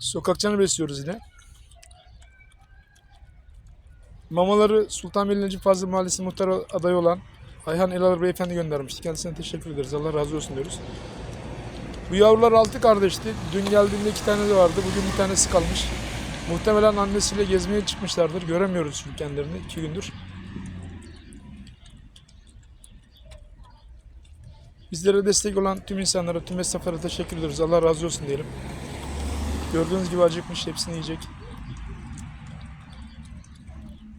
Sokakçanı besliyoruz yine. Mamaları Sultanbeyli Necip Fazıl Mahallesi muhtar adayı olan Ayhan Elalır Beyefendi göndermişti. Kendisine teşekkür ederiz. Allah razı olsun diyoruz. Bu yavrular altı kardeşti. Dün geldiğinde iki tane de vardı. Bugün bir tanesi kalmış. Muhtemelen annesiyle gezmeye çıkmışlardır. Göremiyoruz çünkü kendilerini iki gündür. Bizlere destek olan tüm insanlara, tüm esnaflara teşekkür ediyoruz. Allah razı olsun diyelim. Gördüğünüz gibi acıkmış. Hepsini yiyecek.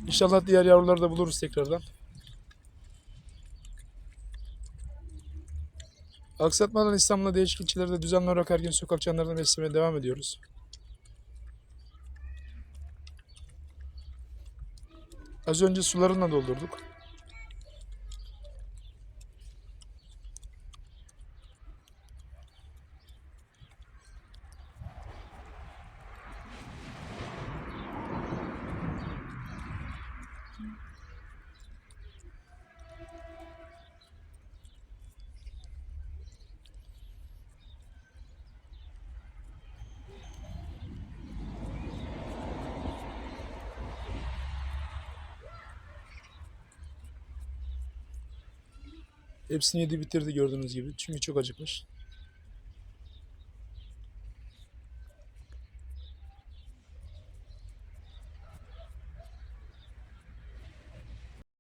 İnşallah diğer yavruları da buluruz tekrardan. Aksatmadan İstanbul'da değişik ilçelerde düzenli olarak her gün sokak canlarını beslemeye devam ediyoruz. Az önce sularını da doldurduk. Hepsini yedi bitirdi gördüğünüz gibi. Çünkü çok acıkmış.